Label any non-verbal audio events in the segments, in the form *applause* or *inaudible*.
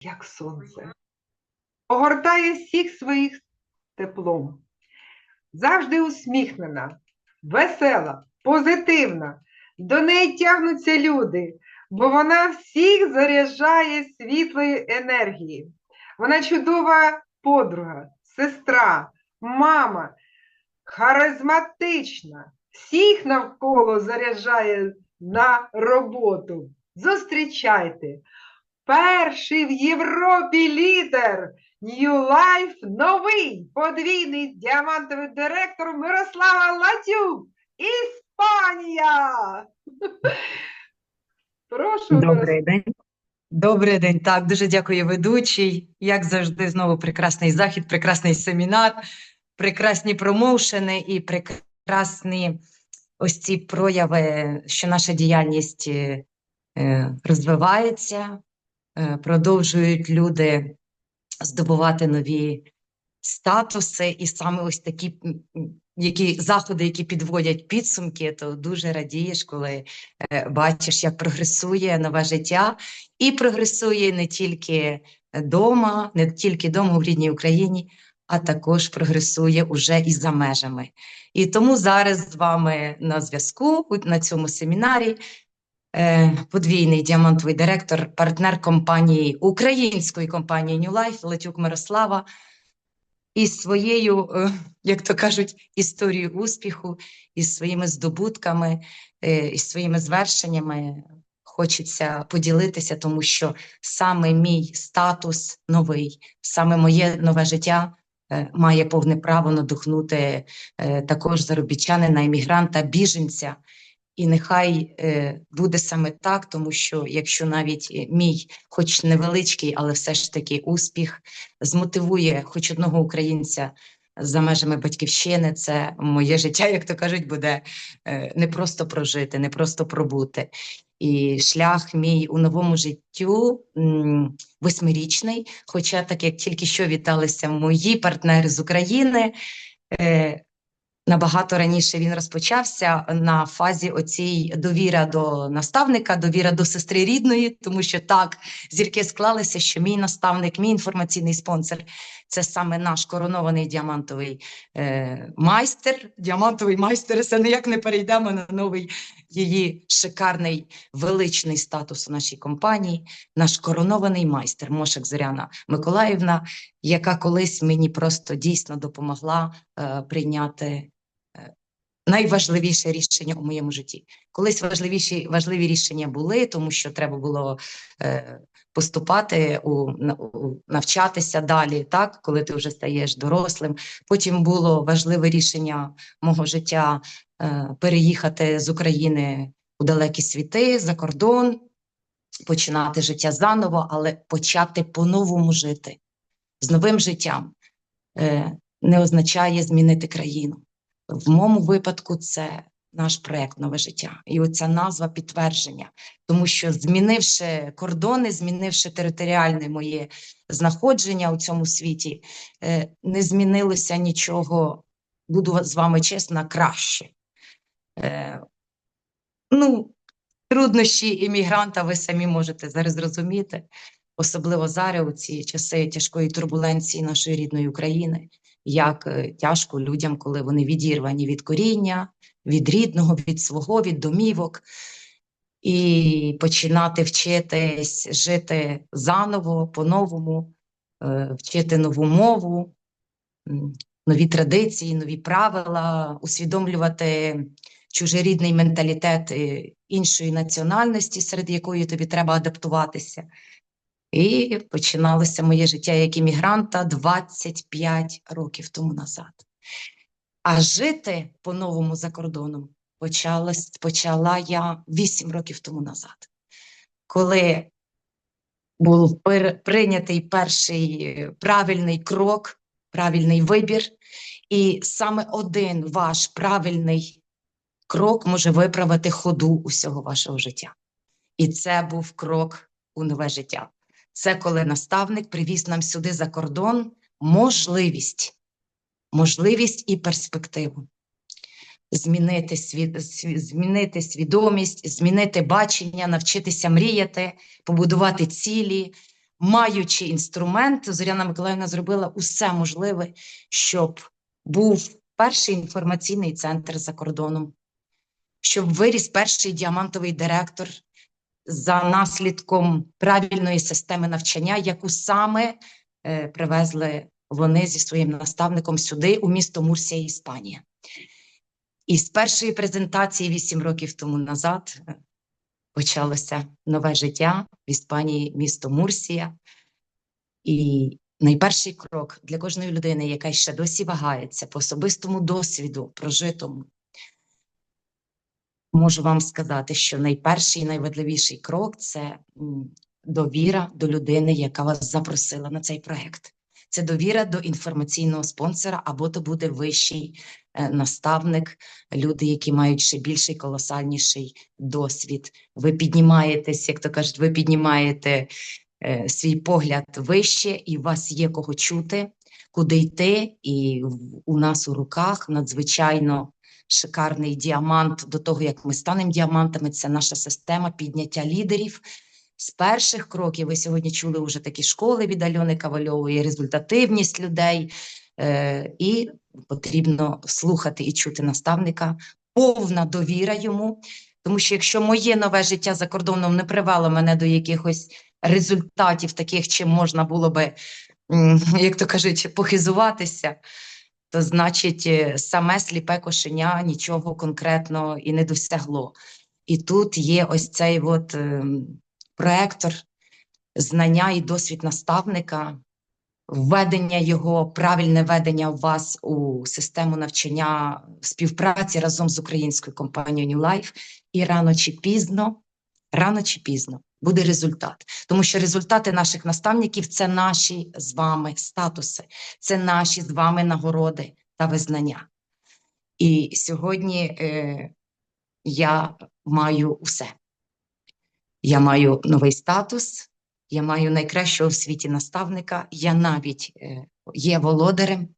як сонце, огортає всіх своїх теплом. Завжди усміхнена, весела, позитивна. До неї тягнуться люди, бо вона всіх заряджає світлої енергії. Вона чудова подруга, сестра, мама, харизматична, всіх навколо заряджає на роботу. Зустрічайте! Перший в Європі лідер New Life новий подвійний діамантовий директор Мирослава Латюк, Іспанія. *laughs* Прошу Добрий день. Добрий день. Так, дуже дякую, ведучий. Як завжди, знову прекрасний захід, прекрасний семінар, прекрасні промоушени і прекрасні ось ці прояви, що наша діяльність е, розвивається, продовжують люди здобувати нові статуси, і саме ось такі які заходи, які підводять підсумки, то дуже радієш, коли е, бачиш, як прогресує нове життя, і прогресує не тільки вдома, не тільки вдома в рідній Україні, а також прогресує уже і за межами. І тому зараз з вами на зв'язку на цьому семінарі е, подвійний діамантовий директор, партнер компанії української компанії New Life Летюк Мирослава. Із своєю, е, як то кажуть, історією успіху, із своїми здобутками, е, із своїми звершеннями хочеться поділитися, тому що саме мій статус новий, саме моє нове життя е, має повне право надихнути е, також заробітчанина, іммігранта, біженця. І нехай е, буде саме так, тому що якщо навіть е, мій, хоч невеличкий, але все ж таки успіх, змотивує хоч одного українця за межами батьківщини, це моє життя, як то кажуть, буде е, не просто прожити, не просто пробути. І шлях мій у новому життю восьмирічний. Хоча, так як тільки що віталися мої партнери з України, набагато раніше він розпочався на фазі оцій довіра до наставника, довіра до сестри рідної, тому що так зірки склалися, що мій наставник, мій інформаційний спонсор це саме наш коронований діамантовий е, майстер. Діамантовий майстер, це ніяк не перейдемо на новий її шикарний величний статус у нашій компанії. Наш коронований майстер Мошек Зоряна Миколаївна, яка колись мені просто дійсно допомогла е, прийняти найважливіше рішення у моєму житті. Колись важливіші важливі рішення були, тому що треба було е, поступати у, навчатися далі, так коли ти вже стаєш дорослим. Потім було важливе рішення мого життя е, переїхати з України у далекі світи за кордон, починати життя заново, але почати по-новому жити з новим життям е, не означає змінити країну. В моєму випадку це наш проект Нове життя. І оця назва підтвердження, тому що змінивши кордони, змінивши територіальне моє знаходження у цьому світі, е, не змінилося нічого, буду з вами чесна, краще. Е, Ну, труднощі іммігранта ви самі можете зараз зрозуміти, особливо зараз у ці часи тяжкої турбуленції нашої рідної України, як е, тяжко людям, коли вони відірвані від коріння, від рідного, від свого, від домівок, і починати вчитись жити заново, по-новому, е, вчити нову мову, нові традиції, нові правила, усвідомлювати чужорідний менталітет е, іншої національності, серед якої тобі треба адаптуватися. І починалося моє життя як іммігранта 25 років тому назад. А жити по-новому за кордоном почалась, почала я 8 років тому назад, коли був прийнятий перший правильний крок, правильний вибір, і саме один ваш правильний крок може виправити ходу усього вашого життя. І це був крок у нове життя. Це коли наставник привіз нам сюди за кордон можливість, можливість і перспективу. Змінити, свід, змінити свідомість, змінити бачення, навчитися мріяти, побудувати цілі, маючи інструмент, Зоряна Миколаївна зробила усе можливе, щоб був перший інформаційний центр за кордоном, щоб виріс перший діамантовий директор за наслідком правильної системи навчання, яку саме е, привезли вони зі своїм наставником сюди, у місто Мурсія, Іспанія. І з першої презентації вісім років тому назад е, почалося нове життя в Іспанії, місто Мурсія. І найперший крок для кожної людини, яка ще досі вагається по особистому досвіду прожитому, можу вам сказати, що найперший і найважливіший крок це довіра до людини, яка вас запросила на цей проект. Це довіра до інформаційного спонсора, або то буде вищий е, наставник, люди, які мають ще більший колосальніший досвід. Ви піднімаєтесь, як то кажуть, ви піднімаєте е, свій погляд вище, і у вас є кого чути, куди йти. І у нас у руках надзвичайно шикарний діамант до того, як ми станемо діамантами. Це наша система підняття лідерів. З перших кроків ви сьогодні чули вже такі школи від Альони Кавальової, результативність людей, е, і потрібно слухати і чути наставника, повна довіра йому. Тому що якщо моє нове життя за кордоном не привело мене до якихось результатів, таких, чим можна було би, як то кажуть, похизуватися, то значить е, саме сліпе кошеня нічого конкретного і не досягло. І тут є ось цей от ем, проектор знання і досвід наставника, введення його, правильне введення вас у систему навчання співпраці разом з українською компанією New Life, і рано чи пізно, рано чи пізно буде результат. Тому що результати наших наставників це наші з вами статуси, це наші з вами нагороди та визнання. І сьогодні е, я маю усе. Я маю новий статус, я маю найкращого в світі наставника, я навіть е, є володарем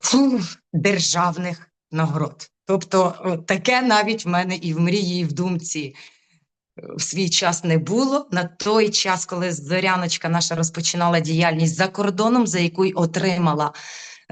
фу, державних нагород. Тобто, таке навіть в мене і в мрії, і в думці в свій час не було. На той час, коли Зоряночка наша розпочинала діяльність за кордоном, за яку й отримала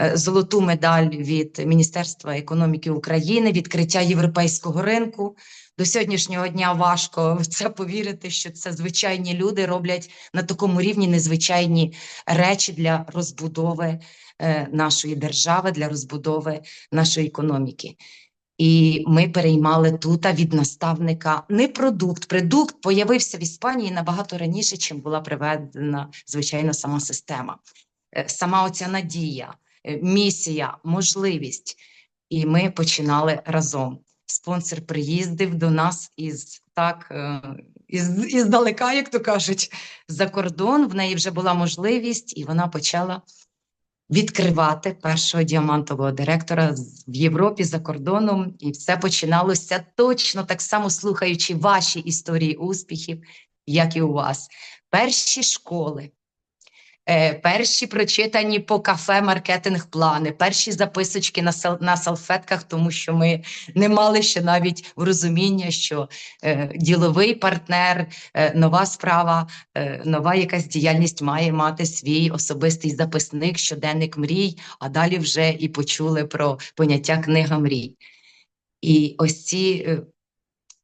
е, золоту медаль від Міністерства економіки України, відкриття європейського ринку. До сьогоднішнього дня важко в це повірити, що це звичайні люди роблять на такому рівні незвичайні речі для розбудови е, нашої держави, для розбудови нашої економіки. І ми переймали тут від наставника не продукт. Продукт появився в Іспанії набагато раніше, чим була приведена звичайно сама система. Е, Сама оця надія, е, місія, можливість. І ми починали разом. Спонсор приїздив до нас із так е, із, іздалека, як то кажуть, за кордон. В неї вже була можливість, і вона почала відкривати першого діамантового директора в Європі за кордоном. І все починалося точно так само слухаючи ваші історії успіхів, як і у вас. Перші школи, перші прочитані по кафе маркетинг-плани, перші записочки на, на салфетках, тому що ми не мали ще навіть розуміння, що е, діловий партнер, е, нова справа, е, нова якась діяльність має мати свій особистий записник, щоденник мрій, а далі вже і почули про поняття книга мрій. І ось ці е,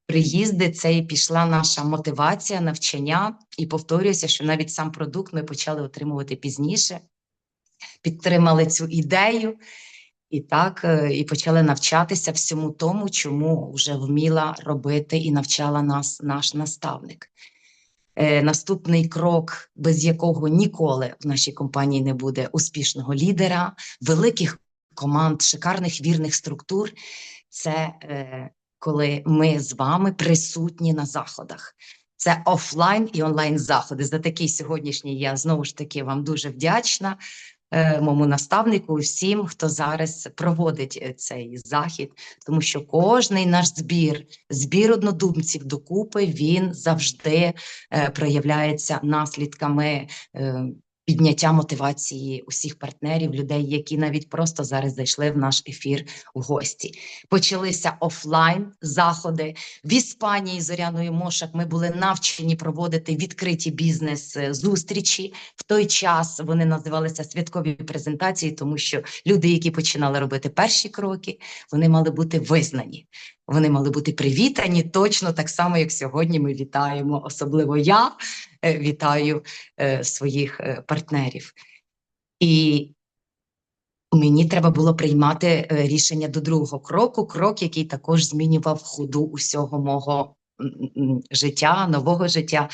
приїзди, це і пішла наша мотивація, навчання. І повторююся, що навіть сам продукт ми почали отримувати пізніше, підтримали цю ідею. І так, е, і почали навчатися всьому тому, чому вже вміла робити і навчала нас наш наставник. Е, наступний крок, без якого ніколи в нашій компанії не буде успішного лідера, великих команд, шикарних вірних структур, це е, коли ми з вами присутні на заходах. Це офлайн і онлайн заходи. За такий сьогоднішній я знову ж таки вам дуже вдячна е, моєму наставнику, всім, хто зараз проводить е, цей захід, тому що кожний наш збір, збір однодумців докупи, він завжди е, проявляється наслідками підняття мотивації усіх партнерів, людей, які навіть просто зараз зайшли в наш ефір в гості. Почалися офлайн заходи в Іспанії. Зоряною Мошак ми були навчені проводити відкриті бізнес зустрічі. В той час вони називалися святкові презентації, тому що люди, які починали робити перші кроки, вони мали бути визнані. Вони мали бути привітані точно так само, як сьогодні ми вітаємо. Особливо я е, вітаю е, своїх е, партнерів. І мені треба було приймати рішення до другого кроку, крок, який також змінював ходу усього мого життя, нового життя.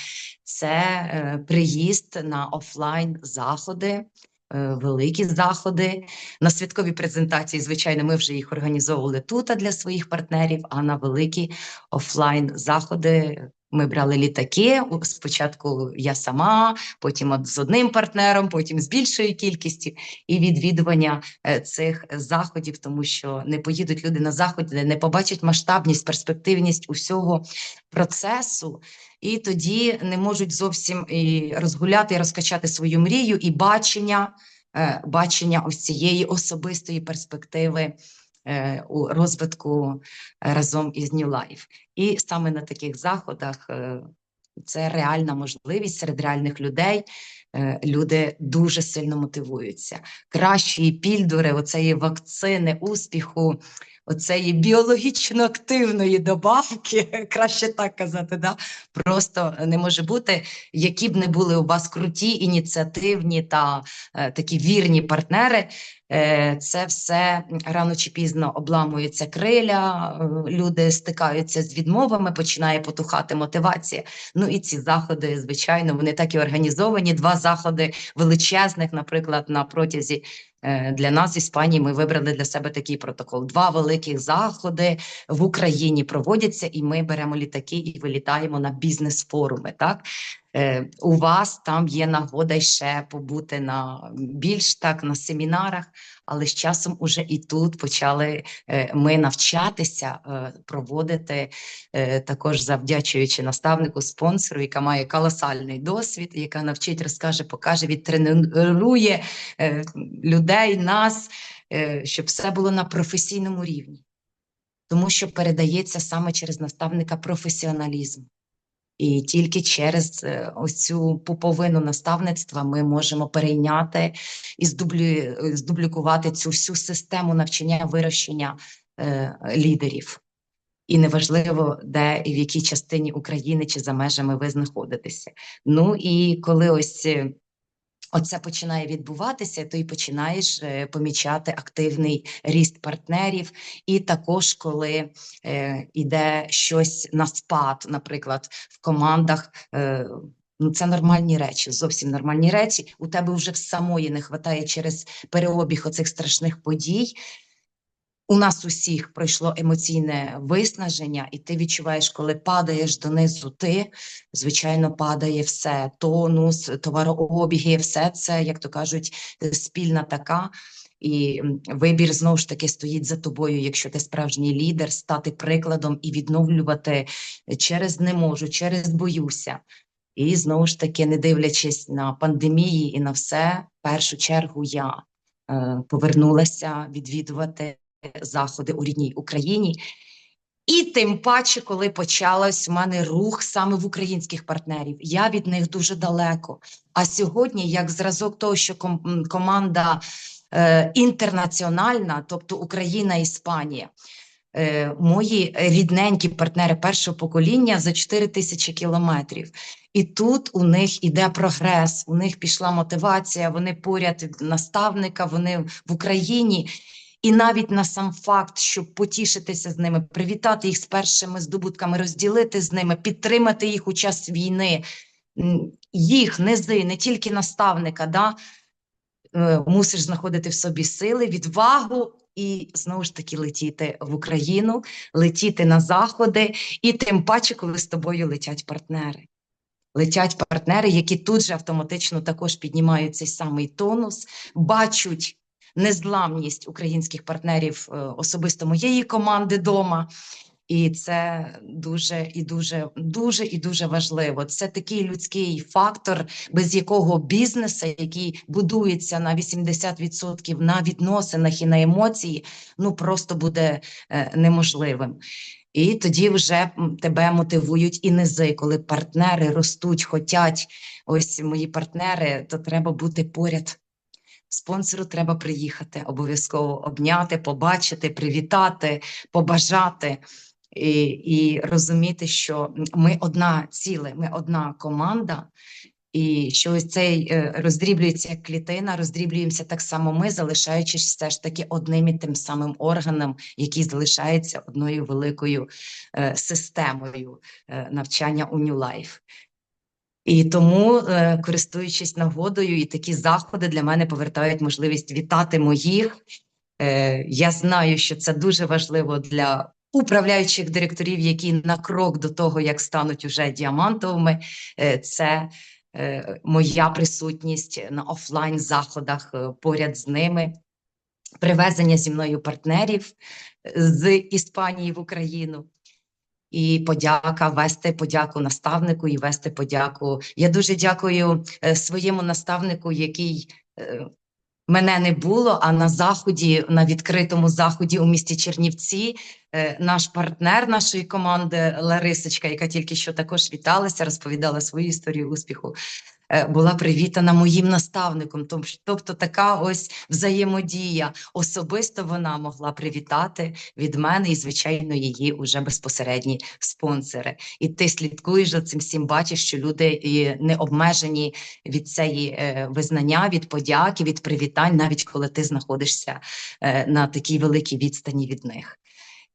Це приїзд на офлайн заходи. Е, Великі заходи на святкові презентації, звичайно, ми вже їх організовували тут для своїх партнерів. А на великі офлайн заходи ми брали літаки. Спочатку я сама, потім з одним партнером, потім з більшою кількістю, і відвідування е, цих заходів, тому що не поїдуть люди на заходи, не побачать масштабність, перспективність усього процесу, і тоді не можуть зовсім і розгуляти і розкачати свою мрію і бачення, е, бачення ось цієї особистої перспективи у розвитку е, разом із New Life. І саме на таких заходах е, це реальна можливість серед реальних людей. е, Люди дуже сильно мотивуються. Кращі пільдури, оцеї вакцини, успіху, оцеї біологічно активної добавки, *laughs* краще так казати, да? просто не може бути, які б не були у вас круті, ініціативні та е, такі вірні партнери. Е, це все рано чи пізно обламується криля, е, люди стикаються з відмовами, починає потухати мотивація. Ну і ці заходи, звичайно, вони так і організовані. Два заходи величезних, наприклад, на протязі для нас, Іспанії, ми вибрали для себе такий протокол. Два великих заходи в Україні проводяться, і ми беремо літаки і вилітаємо на бізнес-форуми. Так Е, у вас там є нагода ще побути на більш так на семінарах, але з часом уже і тут почали е, ми навчатися е, проводити, е, також завдячуючи наставнику, спонсору, яка має колосальний досвід, яка навчить, розкаже, покаже, відтренує е, людей, нас, е, щоб все було на професійному рівні. Тому що передається саме через наставника професіоналізм. І тільки через е, ось цю пуповину наставництва ми можемо перейняти і здублю, здублікувати цю всю систему навчання вирощення е, лідерів. І неважливо, де і в якій частині України чи за межами ви знаходитеся. Ну і коли ось е, оце починає відбуватися, то і починаєш е, помічати активний ріст партнерів. І також, коли е, йде щось на спад, наприклад, в командах. Е, Ну, це нормальні речі, зовсім нормальні речі. У тебе вже в самої не вистачає через переобіг оцих страшних подій. У нас усіх пройшло емоційне виснаження, і ти відчуваєш, коли падаєш донизу, ти звичайно падає все, тонус, товарообіги, все це, як то кажуть, е, спільна така. І вибір знову ж таки стоїть за тобою, якщо ти справжній лідер, стати прикладом і відновлювати е, через не можу, через боюся. І знову ж таки, не дивлячись на пандемії і на все, в першу чергу я е, повернулася відвідувати заходи у рідній Україні. І тим паче, коли почалась в мене рух саме в українських партнерів, я від них дуже далеко. А сьогодні, як зразок того, що ком- команда е, інтернаціональна, тобто Україна, Іспанія, е, мої рідненькі партнери першого покоління за 4 тисячі кілометрів. І тут у них іде прогрес, у них пішла мотивація, вони поряд наставника, вони в Україні. І навіть на сам факт, щоб потішитися з ними, привітати їх з першими здобутками, розділити з ними, підтримати їх у час війни, їх низи, не тільки наставника, да, е, мусиш знаходити в собі сили, відвагу і знову ж таки летіти в Україну, летіти на заходи, і тим паче, коли з тобою летять партнери. Летять партнери, які тут же автоматично також піднімають цей самий тонус, бачать незламність українських партнерів, е, особисто моєї команди дома. І це дуже і дуже, дуже і дуже важливо. Це такий людський фактор, без якого бізнес, який будується на 80% на відносинах і на емоції, ну просто буде е, неможливим. І тоді вже тебе мотивують і низи, коли партнери ростуть, хотять. Ось мої партнери, то треба бути поряд. Спонсору треба приїхати, обов'язково обняти, побачити, привітати, побажати і, і розуміти, що ми одна ціле, ми одна команда, і що ось цей е, роздріблюється як клітина, роздріблюємося так само ми, залишаючись все ж таки одним і тим самим органом, який залишається одною великою е, системою е, навчання у New Life. І тому, е, користуючись нагодою, і такі заходи для мене повертають можливість вітати моїх. Е, Я знаю, що це дуже важливо для управляючих директорів, які на крок до того, як стануть уже діамантовими. Е, Це моя присутність на офлайн заходах поряд з ними, привезення зі мною партнерів з Іспанії в Україну. І подяка, вести подяку наставнику і вести подяку. Я дуже дякую е, своєму наставнику, який е, мене не було. А на заході, на відкритому заході у місті Чернівці, е, наш партнер нашої команди Ларисочка, яка тільки що також віталася, розповідала свою історію успіху. Е, Була привітана моїм наставником, тобто така ось взаємодія. Особисто вона могла привітати від мене і, звичайно, її уже безпосередні спонсори. І ти слідкуєш за цим всім, бачиш, що люди не обмежені від цієї е, визнання, від подяки, від привітань, навіть коли ти знаходишся е, на такій великій відстані від них.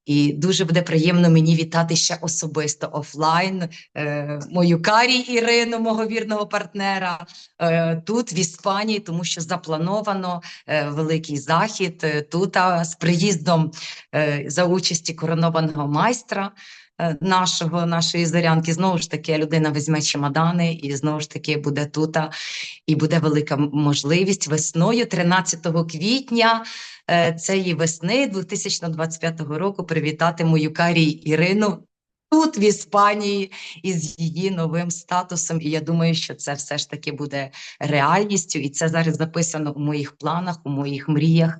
І дуже буде приємно мені вітати ще особисто офлайн е, мою Карі Ірину, мого вірного партнера, е, тут в Іспанії, тому що заплановано е, великий захід е, тут а, з приїздом е, за участі коронованого майстра нашого, нашої зорянки. Знову ж таки, людина візьме чемодани і знову ж таки буде тут. І буде велика можливість весною, 13 квітня е, цієї весни 2025 року привітати мою Карі Ірину. Тут в Іспанії із її новим статусом, і я думаю, що це все ж таки буде реальністю, і це зараз записано у моїх планах, у моїх мріях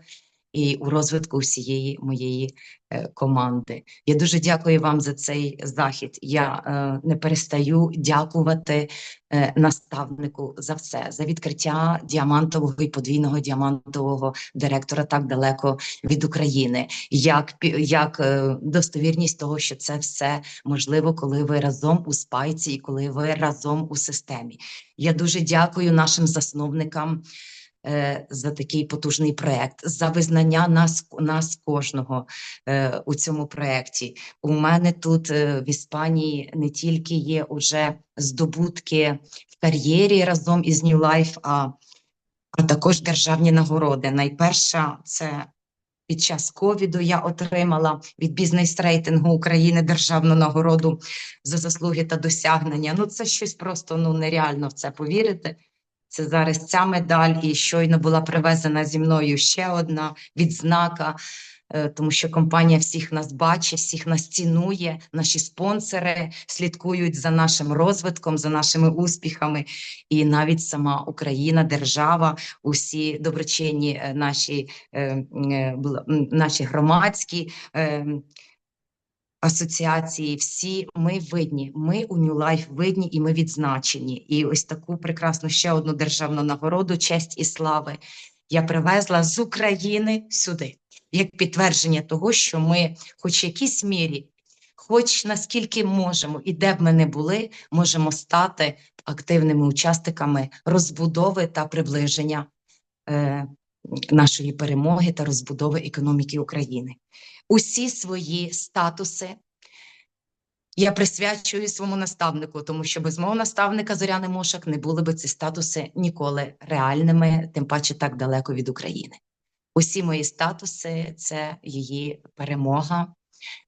і у розвитку всієї моєї е, команди. Я дуже дякую вам за цей захід. Я е, не перестаю дякувати е, наставнику за все, за відкриття діамантового і подвійного діамантового директора так далеко від України, як, як достовірність того, що це все можливо, коли ви разом у спайці і коли ви разом у системі. Я дуже дякую нашим засновникам за такий потужний проект, за визнання нас, нас кожного е, у цьому проєкті. У мене тут е, в Іспанії не тільки є уже здобутки в кар'єрі разом із New Life, а, а також державні нагороди. Найперша це під час ковіду я отримала від бізнес-рейтингу України державну нагороду за заслуги та досягнення. Ну, це щось просто ну нереально в це повірити. Це зараз ця медаль, і щойно була привезена зі мною ще одна відзнака, е, тому що компанія всіх нас бачить, всіх нас цінує. Наші спонсори слідкують за нашим розвитком, за нашими успіхами, і навіть сама Україна, держава, усі доброчинні е, наші, е, наші громадські. Асоціації, всі ми видні. Ми у New Life видні і ми відзначені. І ось таку прекрасну ще одну державну нагороду, честь і слави я привезла з України сюди, як підтвердження того, що ми, хоч в якійсь мірі, хоч наскільки можемо, і де б ми не були, можемо стати активними учасниками розбудови та приближення е, нашої перемоги та розбудови економіки України усі свої статуси я присвячую своєму наставнику, тому що без мого наставника Зоряни Мошак не були би ці статуси ніколи реальними, тим паче так далеко від України. Усі мої статуси це її перемога,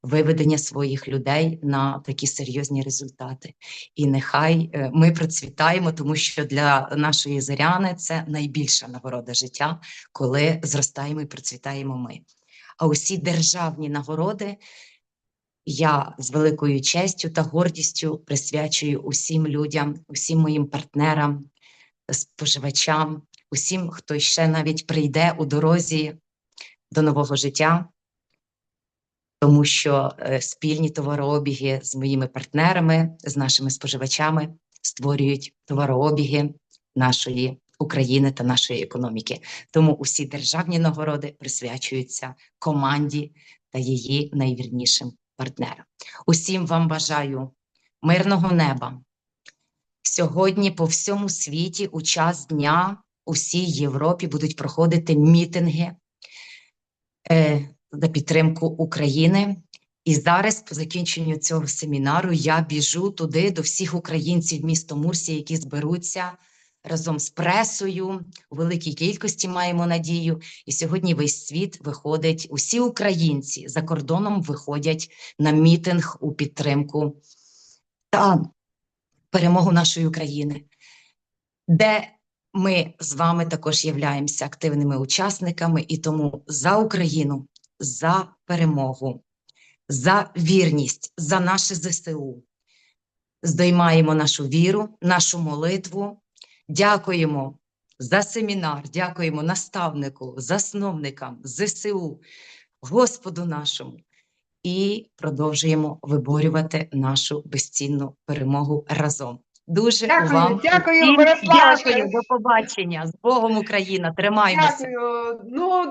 виведення своїх людей на такі серйозні результати. І нехай е, ми процвітаємо, тому що для нашої зоряни це найбільша нагорода життя, коли зростаємо і процвітаємо ми. А усі державні нагороди я з великою честю та гордістю присвячую усім людям, усім моїм партнерам, споживачам, усім, хто ще навіть прийде у дорозі до нового життя, тому що е, спільні товарообіги з моїми партнерами, з нашими споживачами створюють товарообіги нашої України та нашої економіки. Тому усі державні нагороди присвячуються команді та її найвірнішим партнерам. Усім вам бажаю мирного неба. Сьогодні по всьому світі у час дня у всій Європі будуть проходити мітинги е, за підтримку України. І зараз, по закінченню цього семінару, я біжу туди до всіх українців міста Мурсі, які зберуться разом з пресою. У великій кількості маємо надію. І сьогодні весь світ виходить, усі українці за кордоном виходять на мітинг у підтримку та перемогу нашої України, де ми з вами також являємося активними учасниками, і тому за Україну, за перемогу, за вірність, за наше ЗСУ. Здоймаємо нашу віру, нашу молитву. Дякуємо за семінар, дякуємо наставнику, засновникам, ЗСУ, Господу нашому. І продовжуємо виборювати нашу безцінну перемогу разом. Дуже Дякую, вам дякую, дякую, до побачення. З Богом Україна! Тримаймося! Дякую. Ну,